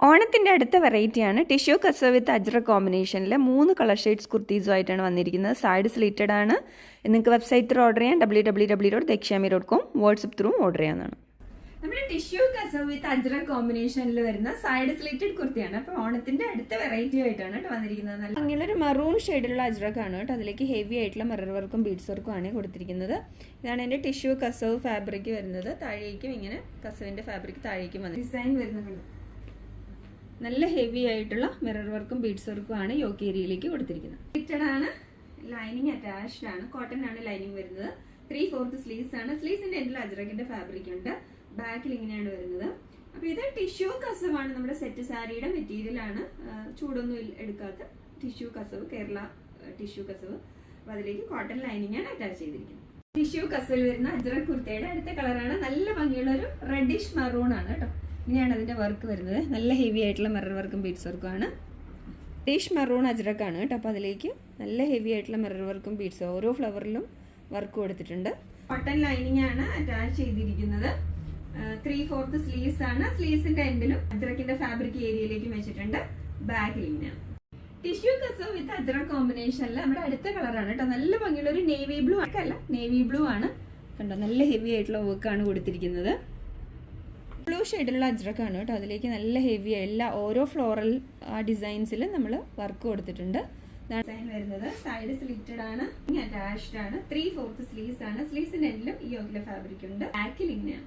ഓണത്തിന്റെ അടുത്ത വെറൈറ്റിയാണ് ടിഷ്യൂ കസവ് വിത്ത് അജ്ര കോമ്പിനേഷനിൽ മൂന്ന് കളർ ഷെയ്ഡ്സ് കുർത്തീസുമായിട്ടാണ് വന്നിരിക്കുന്നത്. സൈഡ് സ്ലീറ്റഡ് ആണ്. നിങ്ങൾക്ക് വെബ്സൈറ്റ് ത്രൂ ഓർഡർ ചെയ്യാം. W W W dot Dakshyami dot com WhatsApp through order ചെയ്യാവുന്നതാണ്. നമ്മുടെ ടിഷ്യൂ കസവ് വിത്ത് അജ്ര കോമ്പിനേഷനിൽ വരുന്ന സൈഡ് സ്ലീറ്റഡ് കുർത്തിയാണ്. അപ്പോൾ ഓണത്തിന്റെ അടുത്ത വെറൈറ്റി ആയിട്ടാണ് കേട്ടോ വന്നിരിക്കുന്നത്. നല്ല അങ്ങനെ ഒരു മറൂൺ ഷെയ്ഡിലുള്ള അജ്രക്കാണ് കേട്ടോ അതിലേക്ക് ഹെവി ആയിട്ടുള്ള മിറർ വർക്കും ബീഡ്സ് വർക്കും ആണ് കൊടുത്തിരിക്കുന്നത്. ഇതാണ് എന്റെ ടിഷ്യൂ കസവ് ഫാബ്രിക് വരുന്നത്. താഴേക്കും ഇങ്ങനെ കസവിന്റെ ഫാബ്രിക് താഴേക്കും വന്നത് ഡിസൈൻ വരുന്നുണ്ട്. നല്ല ഹെവി ആയിട്ടുള്ള മിറർ വർക്കും ബീഡ്സ് വർക്കും ആണ് യോക്ക് ഏരിയയിലേക്ക് കൊടുത്തിരിക്കുന്നത്. ഫിറ്റഡ് ആണ് ലൈനിങ് അറ്റാച്ച്ഡ് ആണ് കോട്ടൺ ആണ് ലൈനിങ് വരുന്നത്. ത്രീ ഫോർത്ത് സ്ലീവ്സ് ആണ് സ്ലീവ്സിന്റെ എൻഡിൽ അജ്രക്കിന്റെ ഫാബ്രിക് ഉണ്ട്. ബാക്കിൽ ഇങ്ങനെയാണ് വരുന്നത്. അപ്പൊ ഇത് ടിഷ്യൂ കസവാണ്. നമ്മുടെ സെറ്റ് സാരിയുടെ മെറ്റീരിയൽ ആണ്. ചൂടൊന്നും എടുക്കാത്ത ടിഷ്യൂ കസവ് കേരള ടിഷ്യൂ കസവ്. അപ്പൊ അതിലേക്ക് കോട്ടൺ ലൈനിങ് ആണ് അറ്റാച്ച് ചെയ്തിരിക്കുന്നത്. ടിഷ്യൂ കസവിൽ വരുന്ന അജ്രക് കുർത്തയുടെ അടുത്ത കളറാണ് നല്ല ഭംഗിയുള്ള ഒരു റെഡിഷ് മറൂൺ ആണ് കേട്ടോ. ഇങ്ങനെയാണ് അതിന്റെ വർക്ക് വരുന്നത്. നല്ല ഹെവി ആയിട്ടുള്ള മിറർ വർക്കും ബീഡ്സ് വർക്കും ആണ്. ഡീഷ് മറൂൺ അജ്രക്കാണ് കേട്ടോ അപ്പോൾ അതിലേക്ക്. നല്ല ഹെവി ആയിട്ടുള്ള മിറർ വർക്കും ബീഡ്സ് ഓരോ ഫ്ലവറിലും വർക്ക് കൊടുത്തിട്ടുണ്ട്. കോട്ടൺ ലൈനിങ് ആണ് അറ്റാച്ച് ചെയ്തിരിക്കുന്നത്. ത്രീ ഫോർത്ത് സ്ലീവ്സ് ആണ്. സ്ലീവ്സിന്റെ എൻഡിലും അജ്രക്കിന്റെ ഫാബ്രിക് ഏരിയയിലേക്കും വെച്ചിട്ടുണ്ട്. ബാക്ക് ഇങ്ങനെയാണ് ടിഷ്യൂ കസവ് വിത്ത് അജ്രക് കോമ്പിനേഷനിൽ നമ്മുടെ അടുത്ത കളറാണ് കേട്ടോ. നല്ല ഭംഗിയുള്ള ഒരു നേവി ബ്ലൂ അല്ല നേവി ബ്ലൂ ആണ്. കണ്ടോ? നല്ല ഹെവി ആയിട്ടുള്ള വർക്കാണ് കൊടുത്തിരിക്കുന്നത്. ബ്ലൂ ഷെയ്ഡിലുള്ള അജ്രക്കാണ് കേട്ടോ. അതിലേക്ക് നല്ല ഹെവി എല്ലാ ഓരോ ഫ്ലോറൽ ഡിസൈൻസിൽ നമ്മൾ വർക്ക് കൊടുത്തിട്ടുണ്ട്. ഡിസൈൻ വരുന്നത്. സൈഡ് സ്ലിറ്റഡ് ആണ്. അറ്റാച്ച്ഡ് ആണ്. ത്രീ ഫോർത്ത് സ്ലീവ്സ് ആണ്. സ്ലീവ്സിന്റെ എല്ലാം ഈ യോഗ്യ ഫാബ്രിക് ഉണ്ട്. ബാക്കിൽ ഇങ്ങനെയാണ്.